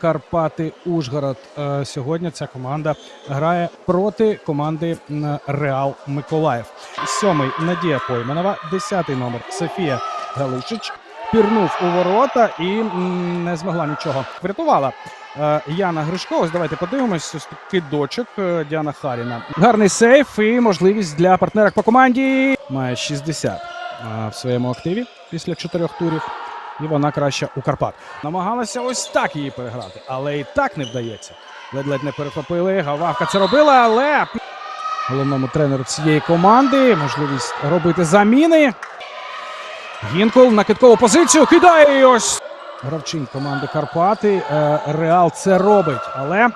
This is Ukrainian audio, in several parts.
Карпати Ужгород. Е, Сьогодні ця команда грає проти команди Реал Миколаїв. Сьомий Надія Пойменова, десятий номер Софія Галичич. Пірнув у ворота і не змогла нічого. Врятувала е, Яна Гришко. Ось давайте подивимось. Ось такий дочок е, Діана Харіна. Гарний сейф і можливість для партнерок по команді. Має 60 е, в своєму активі після чотирьох турів. І вона краща у Карпат. Намагалася ось так її переграти, але і так не вдається. Ледь-ледь не перехопили. Гававка це робила, але головному тренеру цієї команди можливість робити заміни. Гінкул на киткову позицію кидає і ось. Гравчин команди Карпати. Е, Реал це робить, але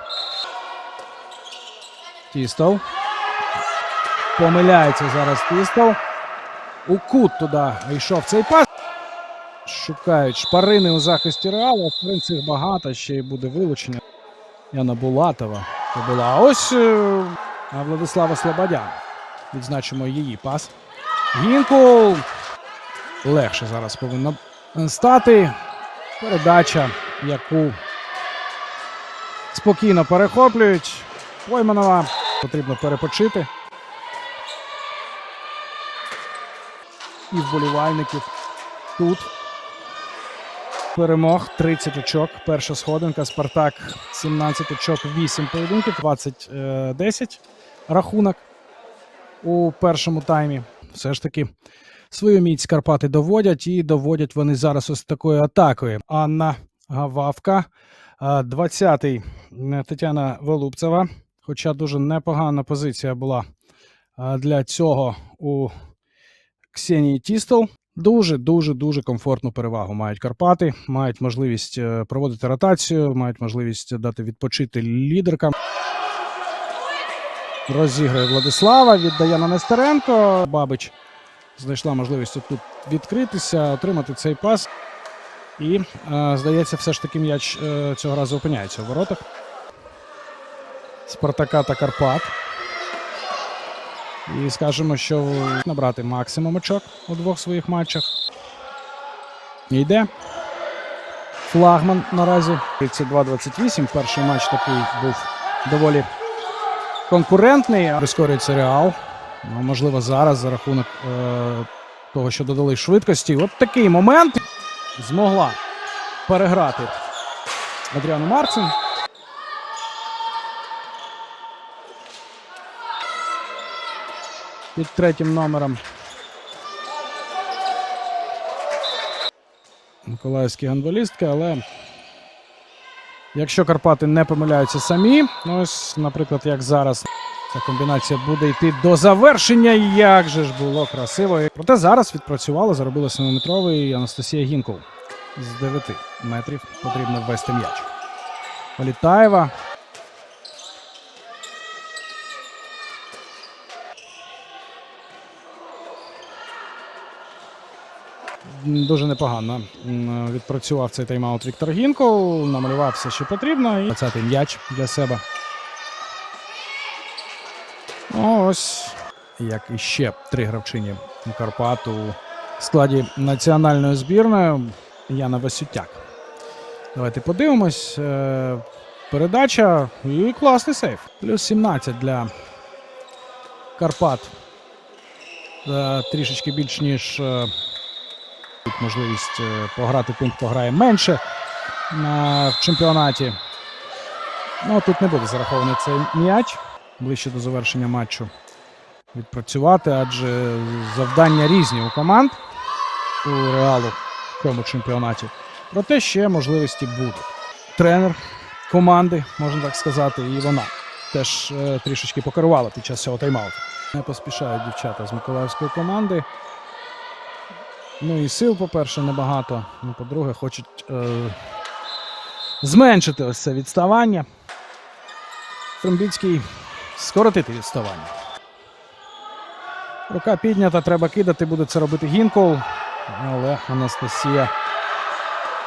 Тістов. Помиляється зараз Тістов. У кут туди йшов цей пас. Шукають шпарини у захисті Реалу. Шпарин цих багато, ще й буде вилучення. Яна Булатова. Це була. А ось е, Владислава Слободян. Відзначимо її пас. Гінкул. Легше зараз повинно стати. Передача, яку спокійно перехоплюють. Пойманова. Потрібно перепочити. І вболівальників тут. Перемог 30 очок. Перша сходинка. Спартак 17 очок, 8 поєдинків, 20-10 рахунок у першому таймі. Все ж таки свою міць Карпати доводять і доводять вони зараз ось такою атакою. Анна Гававка, 20-й е, Тетяна Волубцева. Хоча дуже непогана позиція була для цього у Ксенії Тістол. Дуже дуже дуже комфортну перевагу мають Карпати, мають можливість е, проводити ротацію, мають можливість дати відпочити лідеркам. Розігрує Владислава, віддає на Нестеренко. Бабич знайшла можливість тут відкритися, отримати цей пас. І, е, здається, все ж таки м'яч е, цього разу опиняється у воротах. Спартака та Карпат. І скажемо, що набрати максимум очок у двох своїх матчах. Йде. Флагман наразі 32-28. Перший матч такий був доволі конкурентний. Прискорюється Реал. Ну, можливо, зараз за рахунок е- того, що додали швидкості. От такий момент змогла переграти Адріану Марцин. Під третім номером. Миколаївські гандболістки, але якщо Карпати не помиляються самі, ось, наприклад, як зараз ця комбінація буде йти до завершення, як же ж було красиво. Проте зараз відпрацювала, заробила 7-метровий Анастасія Гінков. З 9 метрів потрібно ввести м'яч. Політаєва. Дуже непогано відпрацював цей тайм-аут Віктор Гінков, намалював все, що потрібно, і 20-й м'яч для себе. Ось як і ще три гравчині Карпат у складі національної збірної Яна Васютяк. Давайте подивимось. Е, Передача і класний сейф. Плюс 17 для Карпат. Е, Трішечки більш ніж. Тут можливість е, пограти пункт пограє менше в чемпіонаті. Ну, тут не буде зарахований цей м'яч ближче до завершення матчу відпрацювати, адже завдання різні у команд у реалу в цьому чемпіонаті. Проте ще можливості будуть. Тренер команди, можна так сказати, і вона теж е, трішечки покерувала під час цього тайм-ауту. Не поспішають дівчата з миколаївської команди. Ну і сил, по-перше, небагато. Ну, по-друге, хочуть е, зменшити ось це відставання. Фрембіцький скоротити відставання. Рука піднята, треба кидати, буде це робити Гінкол. Але Анастасія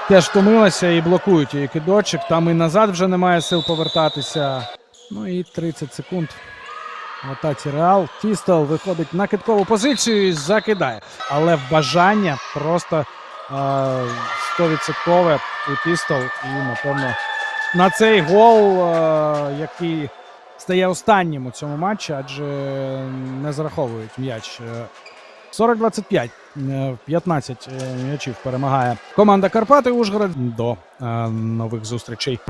теж втомилася і блокують її кидочок. Там і назад вже немає сил повертатися. Ну і 30 секунд. Атаці Реал. Тістел виходить на киткову позицію і закидає. Але бажання просто е, 100% у Тістел і, напевно, на цей гол, е, який стає останнім у цьому матчі, адже не зараховують м'яч. Е, 40-25. Е, 15 е, м'ячів перемагає команда Карпати Ужгород. До нових зустрічей.